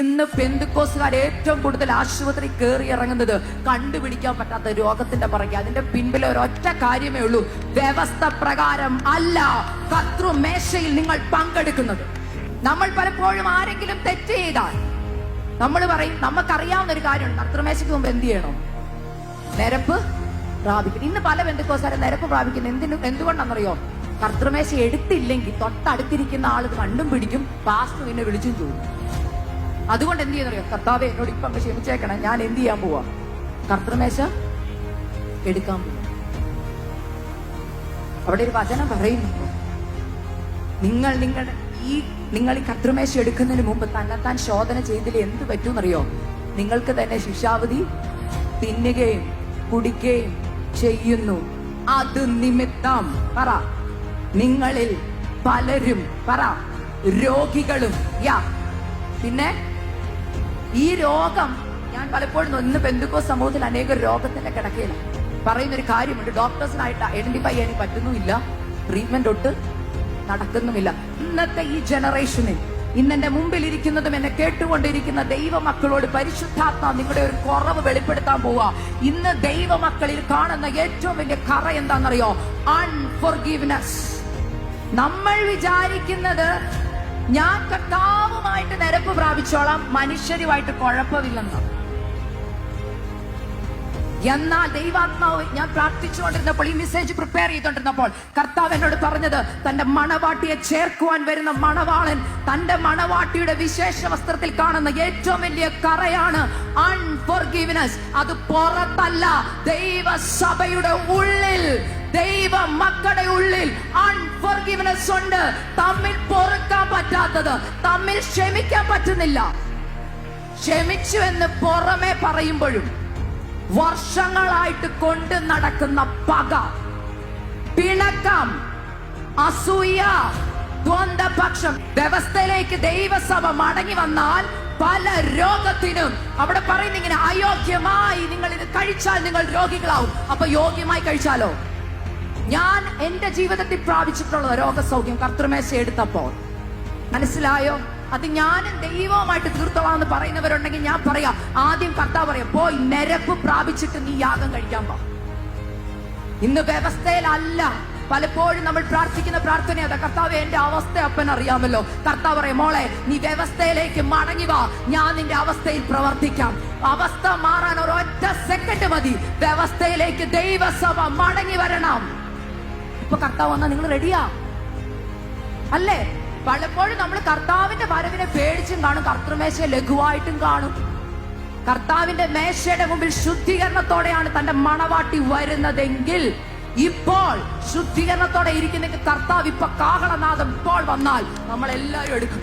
ഇന്ന് പെന്തുക്കോസുകാർ ഏറ്റവും കൂടുതൽ ആശുപത്രി കയറി ഇറങ്ങുന്നത് കണ്ടുപിടിക്കാൻ പറ്റാത്ത രോഗത്തിന്റെ പുറകെ. അതിന്റെ പിൻപിൽ ഒരൊറ്റ കാര്യമേ ഉള്ളൂ. വ്യവസ്ഥ പ്രകാരം അല്ല കത്രുമേശയിൽ നിങ്ങൾ പങ്കെടുക്കുന്നത്. നമ്മൾ പലപ്പോഴും ആരെങ്കിലും തെറ്റ് ചെയ്താൽ നമ്മൾ പറയും നമുക്കറിയാവുന്ന ഒരു കാര്യമുണ്ട്. കത്രുമേശയ്ക്ക് മുമ്പ് എന്ത് ചെയ്യണം? നിരപ്പ് പ്രാപിക്കണം. ഇന്ന് പല ബന്ധുക്കോസാരെ നിരപ്പ് പ്രാപിക്കുന്നു. എന്തിനു എന്തുകൊണ്ടാണെന്നറിയോ? കർത്തൃമേശ എടുത്തില്ലെങ്കിൽ തൊട്ടടുത്തിരിക്കുന്ന ആൾ കണ്ടും പിടിക്കും പാസ്റ്റർ പിന്നെ വിളിച്ചും ചോദിക്കും. അതുകൊണ്ട് എന്ത് ചെയ്യുന്നറിയോ? കർത്താവ് എന്നോട് ഇപ്പം ക്ഷമിച്ചേക്കണം. ഞാൻ എന്ത് ചെയ്യാൻ പോവാ? കർത്തൃമേശ എടുക്കാൻ പോവാ. അവിടെ ഒരു വചനം പറയുന്നു നിങ്ങൾ നിങ്ങളുടെ ഈ നിങ്ങൾ ഈ കർത്തൃമേശ എടുക്കുന്നതിന് മുമ്പ് തന്നെത്താൻ ശോധന ചെയ്തതിൽ എന്ത് പറ്റുമെന്നറിയോ നിങ്ങൾക്ക് തന്നെ ശിക്ഷാവധി തിന്നുകയും കുടിക്കുകയും ചെയ്യുന്നു. അത് നിമിത്തം. പറ. നിങ്ങളിൽ പലരും പറ രോഗികളും യാ. പിന്നെ ഈ രോഗം ഞാൻ പലപ്പോഴും ഇന്ന് ബന്ധുക്കോ സമൂഹത്തിൽ അനേക രോഗത്തിന്റെ കിടക്കയില്ല പറയുന്ന ഒരു കാര്യമുണ്ട്. ഡോക്ടേഴ്സിനായിട്ട് ഐഡന്റിഫൈ ചെയ്യാൻ പറ്റുന്നുമില്ല. ട്രീറ്റ്മെന്റ് ഒട്ട് നടക്കുന്നുമില്ല. ഇന്നത്തെ ഈ ജനറേഷനിൽ ഇന്നെന്റെ മുമ്പിൽ ഇരിക്കുന്നതും എന്നെ കേട്ടുകൊണ്ടിരിക്കുന്ന ദൈവ മക്കളോട് പരിശുദ്ധാത്മ നിങ്ങളുടെ ഒരു കുറവ് വെളിപ്പെടുത്താൻ പോവാ. ഇന്ന് ദൈവ മക്കളിൽ കാണുന്ന ഏറ്റവും വലിയ കറ എന്താണെന്നറിയോ? അൺഫോർഗീവ്നെസ് നമ്മൾ വിചാരിക്കുന്നത് ഞാൻ കർത്താവുമായിട്ട് നിരപ്പ് പ്രാപിച്ചോളാം. മനുഷ്യരുമായിട്ട് കുഴപ്പമില്ലെന്നാണ് എന്നാൽ ദൈവാത്മാവ് ഞാൻ പ്രാർത്ഥിച്ചുകൊണ്ടിരുന്നപ്പോൾ ഈ മെസ്സേജ് പ്രിപ്പയർ ചെയ്തുകൊണ്ടിരുന്നപ്പോൾ കർത്താവ് എന്നോട് പറഞ്ഞത് തന്റെ മണവാട്ടിയെ ചേർക്കുവാൻ വരുന്ന മണവാളൻ തന്റെ മണവാട്ടിയുടെ വിശേഷ വസ്ത്രത്തിൽ കാണുന്ന ഏറ്റവും വലിയ കറയാണ് അൺഫോർഗീവ്നെസ് അത് പുറത്തല്ല ദൈവസഭയുടെ ഉള്ളിൽ ദൈവ മക്കളുടെ ഉള്ളിൽ അൺഫോർഗീവ്നെസ് ഉണ്ട്. തമ്മിൽ പൊറുക്കാൻ പറ്റാത്തത് തമ്മിൽ ക്ഷമിക്കാൻ പറ്റുന്നില്ല. ക്ഷമിച്ചു എന്ന് പുറമെ പറയുമ്പോഴും വർഷങ്ങളായിട്ട് കൊണ്ട് നടക്കുന്ന പക പിണക്കം അസൂയ ദ്വന്ദ്പക്ഷം വ്യവസ്ഥയിലേക്ക് ദൈവസഭ മടങ്ങി വന്നാൽ പല രോഗത്തിനും അവിടെ പറയുന്ന ഇങ്ങനെ അയോഗ്യമായി നിങ്ങൾ ഇത് കഴിച്ചാൽ നിങ്ങൾ രോഗികളാവും. അപ്പൊ യോഗ്യമായി കഴിച്ചാലോ? ഞാൻ എന്റെ ജീവിതത്തിൽ പ്രാപിച്ചിട്ടുള്ള രോഗസൗഖ്യം കർത്തൃമേശ എടുത്തപ്പോൾ. മനസ്സിലായോ? അത് ഞാനും ദൈവവുമായിട്ട് തീർത്തോളാന്ന് പറയുന്നവരുണ്ടെങ്കിൽ ഞാൻ പറയാം. ആദ്യം കർത്താവ് പറയാം പോയി നിരപ്പ് പ്രാപിച്ചിട്ട് നീ യാഗം കഴിക്കാൻ പോ ഇന്ന് വ്യവസ്ഥയിലല്ല. പലപ്പോഴും നമ്മൾ പ്രാർത്ഥിക്കുന്ന പ്രാർത്ഥന അതാ കർത്താവ് എന്റെ അവസ്ഥ അപ്പൻ അറിയാമല്ലോ. കർത്താവ് പറയും മോളെ നീ വ്യവസ്ഥയിലേക്ക് മടങ്ങി വാ. ഞാൻ നിന്റെ അവസ്ഥയിൽ പ്രവർത്തിക്കാം. അവസ്ഥ മാറാൻ ഒരൊറ്റ സെക്കൻഡ് മതി. വ്യവസ്ഥയിലേക്ക് ദൈവസഭ മടങ്ങി വരണം. ഇപ്പൊ കർത്താവ് വന്നാ നിങ്ങൾ റെഡിയാ അല്ലേ? പലപ്പോഴും നമ്മൾ കർത്താവിന്റെ വരവിനെ പേടിച്ചും കാണും കർത്തൃമേശ ലഘുവായിട്ടും കാണും. കർത്താവിന്റെ മേശയുടെ മുമ്പിൽ ശുദ്ധീകരണത്തോടെയാണ് തന്റെ മണവാട്ടി വരുന്നതെങ്കിൽ ഇപ്പോൾ ശുദ്ധീകരണത്തോടെ ഇരിക്കുന്ന കർത്താവ് ഇപ്പൊ കാഹളനാഥം ഇപ്പോൾ വന്നാൽ നമ്മൾ എല്ലാവരും എടുക്കും.